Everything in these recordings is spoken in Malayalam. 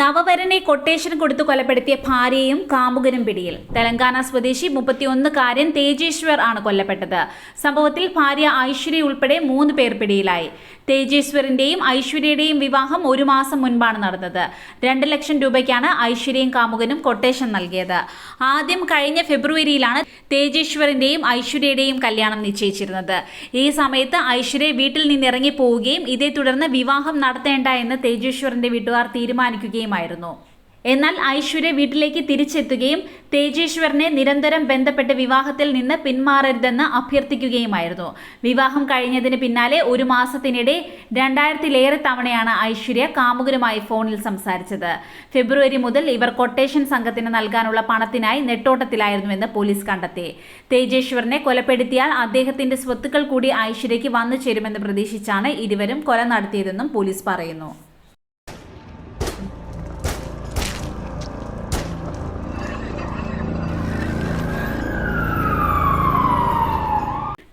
നവവരനെ കൊട്ടേഷൻ കൊടുത്തു കൊലപ്പെടുത്തിയ ഭാര്യയും കാമുകനും പിടിയിൽ. തെലങ്കാന സ്വദേശി മുപ്പത്തിയൊന്നുകാരൻ തേജേശ്വർ ആണ് കൊല്ലപ്പെട്ടത്. സംഭവത്തിൽ ഭാര്യ ഐശ്വര്യ ഉൾപ്പെടെ മൂന്ന് പേർ പിടിയിലായി. തേജേശ്വറിന്റെയും ഐശ്വര്യയുടെയും വിവാഹം ഒരു മാസം മുൻപാണ് നടന്നത്. രണ്ട് ലക്ഷം രൂപയ്ക്കാണ് ഐശ്വര്യയും കാമുകനും കൊട്ടേഷൻ നൽകിയത്. ആദ്യം കഴിഞ്ഞ ഫെബ്രുവരിയിലാണ് തേജേശ്വറിന്റെയും ഐശ്വര്യയുടെയും കല്യാണം നിശ്ചയിച്ചിരുന്നത്. ഈ സമയത്ത് ഐശ്വര്യ വീട്ടിൽ നിന്ന് ഇറങ്ങി പോവുകയും ഇതേ തുടർന്ന് വിവാഹം നടത്തേണ്ട എന്ന് തേജേശ്വറിന്റെ വീട്ടുകാർ തീരുമാനിക്കുകയുമായിരുന്നു എന്നാൽ ഐശ്വര്യ വീട്ടിലേക്ക് തിരിച്ചെത്തുകയും തേജേശ്വരനെ നിരന്തരം ബന്ധപ്പെട്ട് വിവാഹത്തിൽ നിന്ന് പിന്മാറരുതെന്ന് അഭ്യർത്ഥിക്കുകയുമായിരുന്നു. വിവാഹം കഴിഞ്ഞതിന് പിന്നാലെ ഒരു മാസത്തിനിടെ രണ്ടായിരത്തിലേറെ തവണയാണ് ഐശ്വര്യ കാമുകരുമായി ഫോണിൽ സംസാരിച്ചത്. ഫെബ്രുവരി മുതൽ ഇവർ കൊട്ടേഷൻ സംഘത്തിന് നൽകാനുള്ള പണത്തിനായി നെട്ടോട്ടത്തിലായിരുന്നുവെന്ന് പോലീസ് കണ്ടെത്തി. തേജേശ്വരനെ കൊലപ്പെടുത്തിയാൽ അദ്ദേഹത്തിന്റെ സ്വത്തുക്കൾ കൂടി ഐശ്വര്യയ്ക്ക് വന്നു ചേരുമെന്ന് പ്രതീക്ഷിച്ചാണ് ഇരുവരും കൊല നടത്തിയതെന്നും പോലീസ് പറയുന്നു.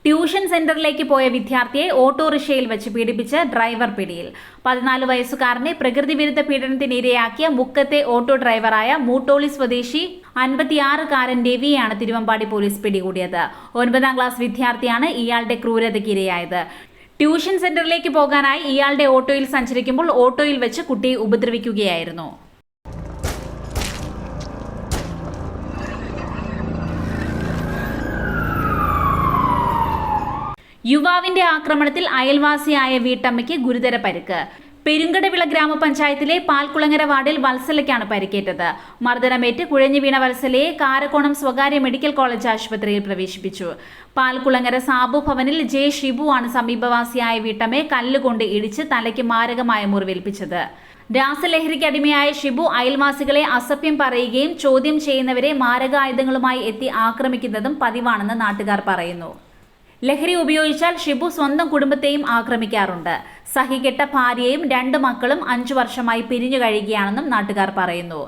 ട്യൂഷൻ സെന്ററിലേക്ക് പോയ വിദ്യാർത്ഥിയെ ഓട്ടോറിക്ഷയിൽ വെച്ച് പീഡിപ്പിച്ച് ഡ്രൈവർ പിടിയിൽ. പതിനാല് വയസ്സുകാരനെ പ്രകൃതി വിരുദ്ധ പീഡനത്തിനിരയാക്കിയ മുക്കത്തെ ഓട്ടോ ഡ്രൈവറായ മൂട്ടോളി സ്വദേശി അൻപത്തിയാറുകാരൻ രവിയാണ് തിരുവമ്പാടി പോലീസ് പിടികൂടിയത്. ഒൻപതാം ക്ലാസ് വിദ്യാർത്ഥിയാണ് ഇയാളുടെ ക്രൂരതയ്ക്ക് ഇരയായത്. ട്യൂഷൻ സെന്ററിലേക്ക് പോകാനായി ഇയാളുടെ ഓട്ടോയിൽ സഞ്ചരിക്കുമ്പോൾ ഓട്ടോയിൽ വെച്ച് കുട്ടിയെ ഉപദ്രവിക്കുകയായിരുന്നു. യുവാവിന്റെ ആക്രമണത്തിൽ അയൽവാസിയായ വീട്ടമ്മയ്ക്ക് ഗുരുതര പരിക്ക്. പെരുങ്കടവിള ഗ്രാമപഞ്ചായത്തിലെ പാൽക്കുളങ്ങര വാർഡിൽ വത്സലയ്ക്കാണ് പരിക്കേറ്റത്. മർദ്ദനമേറ്റ് കുഴഞ്ഞു വീണ വത്സലയെ കാരക്കോണം സ്വകാര്യ മെഡിക്കൽ കോളേജ് ആശുപത്രിയിൽ പ്രവേശിപ്പിച്ചു. പാൽക്കുളങ്ങര സാബു ഭവനിൽ ജെ ഷിബുവാണ് സമീപവാസിയായ വീട്ടമ്മയെ കല്ലുകൊണ്ട് ഇടിച്ച് തലയ്ക്ക് മാരകമായ മുറിവേൽപ്പിച്ചത്. രാസലഹരിക്ക് അടിമയായ ഷിബു അയൽവാസികളെ അസഭ്യം പറയുകയും ചോദ്യം ചെയ്യുന്നവരെ മാരകായുധങ്ങളുമായി എത്തി ആക്രമിക്കുന്നതും പതിവാണെന്ന് നാട്ടുകാർ പറയുന്നു. ലഹരി ഉപയോഗിച്ചാൽ ഷിബു സ്വന്തം കുടുംബത്തെയും ആക്രമിക്കാറുണ്ട്. സഹികെട്ട ഭാര്യയും രണ്ട് മക്കളും അഞ്ചു വർഷമായി പിരിഞ്ഞു കഴിയുകയാണെന്നും നാട്ടുകാർ പറയുന്നു.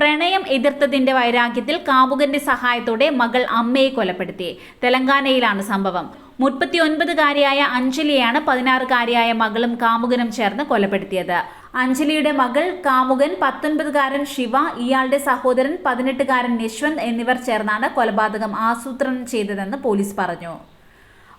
പ്രണയം എതിർത്തതിന്റെ വൈരാഗ്യത്തിൽ കാമുകന്റെ സഹായത്തോടെ മകൾ അമ്മയെ കൊലപ്പെടുത്തി. തെലങ്കാനയിലാണ് സംഭവം. മുപ്പത്തിയൊൻപതുകാരിയായ അഞ്ജലിയാണ് പതിനാറുകാരിയായ മകളും കാമുകനും ചേർന്ന് കൊലപ്പെടുത്തിയത്. അഞ്ജലിയുടെ മകൾ കാമുകൻ പത്തൊൻപതുകാരൻ ശിവ ഇയാളുടെ സഹോദരൻ പതിനെട്ടുകാരൻ യശ്വന്ത് എന്നിവർ ചേർന്നാണ് കൊലപാതകം ആസൂത്രണം ചെയ്തതെന്ന് പോലീസ് പറഞ്ഞു.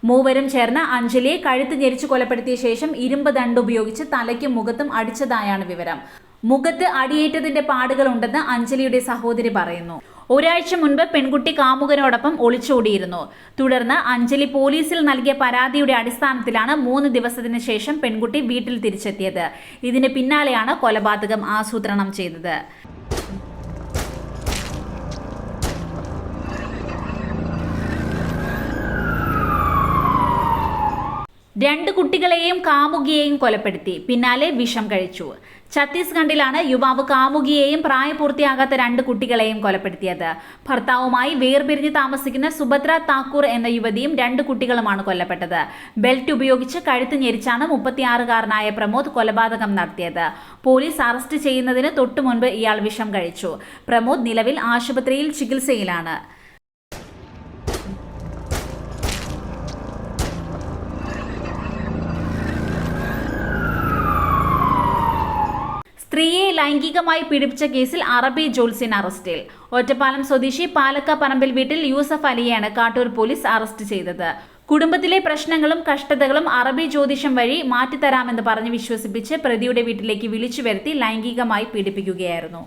മൂവരും ചേർന്ന് അഞ്ജലിയെ കഴുത്ത് ഞെരിച്ചു കൊലപ്പെടുത്തിയ ശേഷം ഇരുമ്പ് ദണ്ട് ഉപയോഗിച്ച് തലയ്ക്കും മുഖത്തും അടിച്ചതായാണ് വിവരം. മുഖത്ത് അടിയേറ്റതിന്റെ പാടുകളുണ്ടെന്ന് അഞ്ജലിയുടെ സഹോദരി പറയുന്നു. ഒരാഴ്ച മുൻപ് പെൺകുട്ടി കാമുകനോടൊപ്പം ഒളിച്ചോടിയിരുന്നു. തുടർന്ന് അഞ്ജലി പോലീസിൽ നൽകിയ പരാതിയുടെ അടിസ്ഥാനത്തിലാണ് മൂന്ന് ദിവസത്തിന് ശേഷം പെൺകുട്ടി വീട്ടിൽ തിരിച്ചെത്തിയത്. ഇതിന് പിന്നാലെയാണ് കൊലപാതകം ആസൂത്രണം ചെയ്തത്. രണ്ട് കുട്ടികളെയും കാമുകിയെയും കൊലപ്പെടുത്തി. പിന്നാലെ വിഷം കഴിച്ചു. ഛത്തീസ്ഗഡിലാണ് യുവാവ് കാമുകിയെയും പ്രായപൂർത്തിയാകാത്ത രണ്ട് കുട്ടികളെയും കൊലപ്പെടുത്തിയത്. ഭർത്താവുമായി വേർപിരിഞ്ഞ് താമസിക്കുന്ന സുഭദ്ര താക്കൂർ എന്ന യുവതിയും രണ്ട് കുട്ടികളുമാണ് കൊല്ലപ്പെട്ടത്. ബെൽറ്റ് ഉപയോഗിച്ച് കഴുത്ത് ഞെരിച്ചാണ് മുപ്പത്തിയാറുകാരനായ പ്രമോദ് കൊലപാതകം നടത്തിയത്. പോലീസ് അറസ്റ്റ് ചെയ്യുന്നതിന് തൊട്ടു മുൻപ് ഇയാൾ വിഷം കഴിച്ചു. പ്രമോദ് നിലവിൽ ആശുപത്രിയിൽ ചികിത്സയിലാണ്. സ്ത്രീയെ ലൈംഗികമായി പീഡിപ്പിച്ച കേസിൽ അറബി ജോൽസിൻ അറസ്റ്റിൽ. ഒറ്റപ്പാലം സ്വദേശി പാലക്ക പറമ്പിൽ വീട്ടിൽ യൂസഫ് അലിയെയാണ് കാട്ടൂർ പോലീസ് അറസ്റ്റ് ചെയ്തത്. കുടുംബത്തിലെ പ്രശ്നങ്ങളും കഷ്ടതകളും അറബി ജ്യോതിഷം വഴി മാറ്റിത്തരാമെന്ന് പറഞ്ഞ് വിശ്വസിപ്പിച്ച് പ്രതിയുടെ വീട്ടിലേക്ക് വിളിച്ചു വരുത്തി ലൈംഗികമായി പീഡിപ്പിക്കുകയായിരുന്നു.